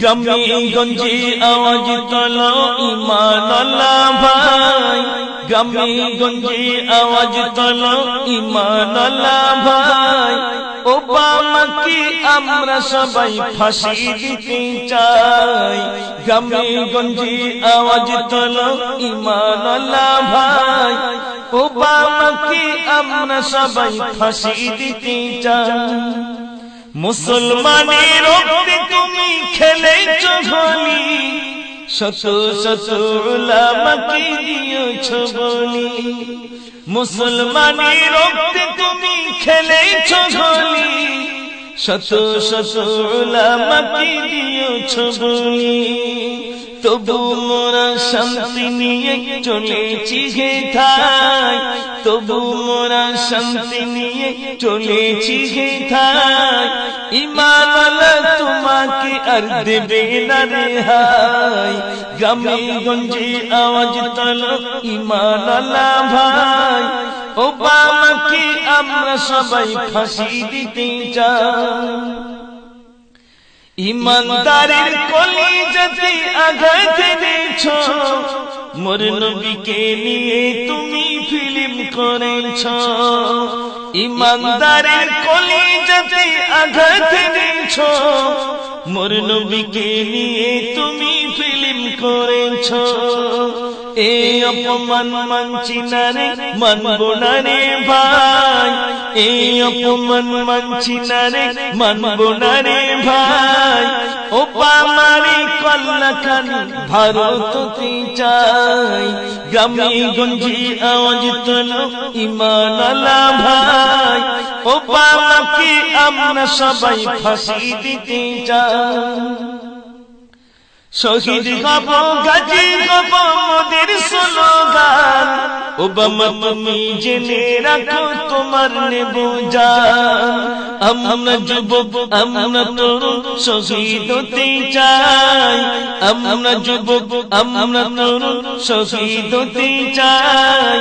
গ্রামে গঞ্জে আওয়াজ তোলো ইমান ভাই। গ্রামে গঞ্জে আওয়াজ তোলো ইমান আল্লাহ ভাই। ওবামাকে আমরা সবাই ফাঁসি দিতে চাই। গ্রামে গঞ্জে আওয়াজ তোলো ইমান আল্লাহ ভাই। ওবামাকে আমরা সবাই ফাঁসি দিতে চাই। মুসলমানের রক্তে তুমি হোলি শত শত উলামাকে দিয়েছ বলি মুসলমানের রক্তে তুমি খেলেছ হোলি শত শত উলামাকে বলি তবু শান্তি নিয়ে চলেছি হে থাই তবু শান্তি নিয়ে চলেছি হে থাই ইমান তোমাকে আর দেবে না রে হাই। গ্রামে গঞ্জে আওয়াজ তলো, ইমান ভাই। ও বাবাকে আমরা সবাই ফাঁসি দিতে চাই। ইমানদারের কলি যদি আঘাত দিয়েছ, মোর নবীকে নিয়ে তুমি ফিল্ম করেছ। ইমানদারের কলি যদি আঘাত দিয়েছ, মোর নবীকে নিয়ে তুমি ফিল্ম করেছ। অপমান মানছি না রে, মানব না রে ভাই। এই অপমান মানছি না রে, মানব না রে ভাই। ও পামারি কল্লা খানি ভারত চাই? গ্রামে গঞ্জি আওয়াজ তোলো, ইমান আলা ভাই। ও পামাকে আমরা সবাই ফাঁসি দিতে চাই। শহীদ হব গাজী হব মোদের স্লোগান ওবামা তুমি জেনে রাখো তোমার নেব আমরা যুবক আমরা তরুণ শহীদ হতে চাই আমরা যুবক আমরা তরুণ শহীদ হতে চাই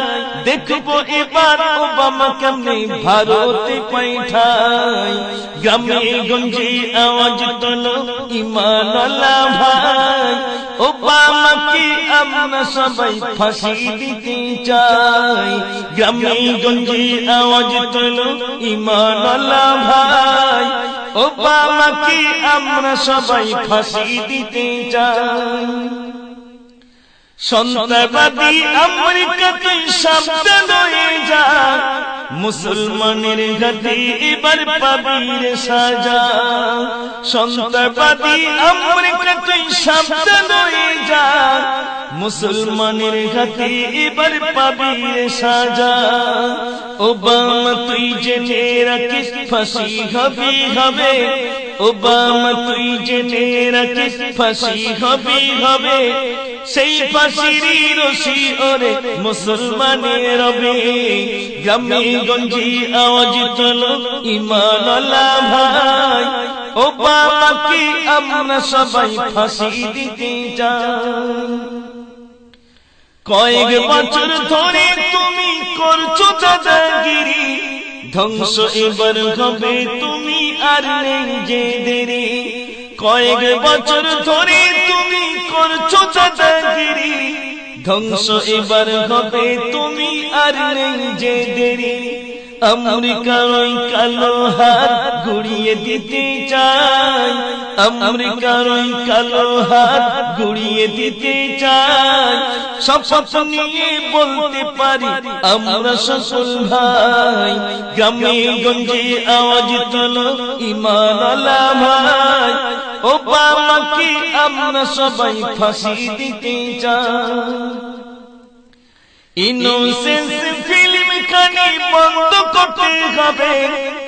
দেখব এবার ওবামা কেমনে ভারতে পাইঠাই গ্রামে গঞ্জে আওয়াজ তোলো ইমান আল্লাহ ভাই ওবামাকে আমরা সবাই ফাঁসি দিতে চাই? গ্রামে গঞ্জে আওয়াজ তোলো ইমান আল্লাহ ভাই ওবামাকে আমরা সবাই ফাঁসি দিতে চাই? সন্ত্রাসবাদী আমেরিকা তুই সাবধান হয়ে যা। মুসলমানের ঘাটে এবার পাবির সাজা। সন্ত্রাসবাদী আমেরিকা তুই সাবধান হয়ে যা। মুসলমানের ঘাটে এবার পাবির সাজা। ওবামা, তুই জেনে রাখিস ফাঁসি হবে হবে। ওবামা, তুই জেনে রাখিস ফাঁসি হবে হবে। সেই ফাঁসির রশি ওরে মুসলমানের রবে। গ্রামে গঞ্জি আওয়াজ তোলো ইমান ভাই। ও বাবাকে আমরা সবাই ফাঁসি দিতে চাই। কয়েক বছর ধরে তুমি করছ দাদাগিরি। ধ্বংস এবার হবে তুমি আর নেই যে দেরি। কয়েক বছর ধরে তুমি করছ চাচাগিরি ধ্বংস এবার হবে তুমি আর নেই যে দেরি। আমেরিকার ওই কালো হাত গুড়িয়ে দিতে চাই। আমেরিকার ওই কালো হাত গুড়িয়ে দিতে চাই। শপথ নিয়ে বলতে পারি, আমরা সকল ভাই। গ্রামে গঞ্জে আওয়াজ তোলো ইমান ভাই। আমরা সবাই ফাঁসি দিতে চাই। ইনোসেন্স ফিল্ম খানি বন্ধ করতে হবে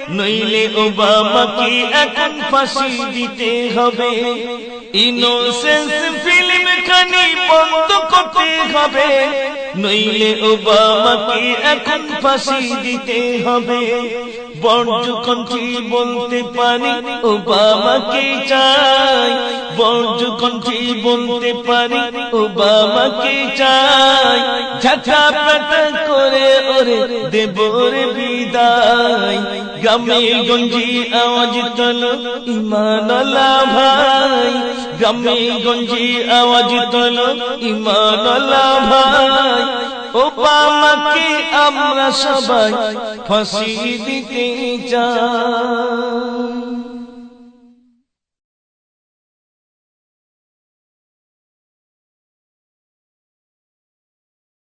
নইলে ওবামাকে এখন ফাঁসি দিতে হবে ইনোসেন্স খানি বন্ধ করতে হবে, নইলে ওবামাকে এখন ফাঁসি দিতে হবে। বর্জ কণ্ঠে বলতে পারি ওবামাকে চাই। বর্জ বলতে পারি ওবামাকে চাই। করে ওরে দেবরে বিদায়। গ্রামে গঞ্জি আওয়াজ তোলো ইমান ভাই। গ্রামে গঞ্জি আওয়াজ তোলো ইমান ভাই। ওবামাকে আমরা সবাই ফাঁসি দিতে চাই।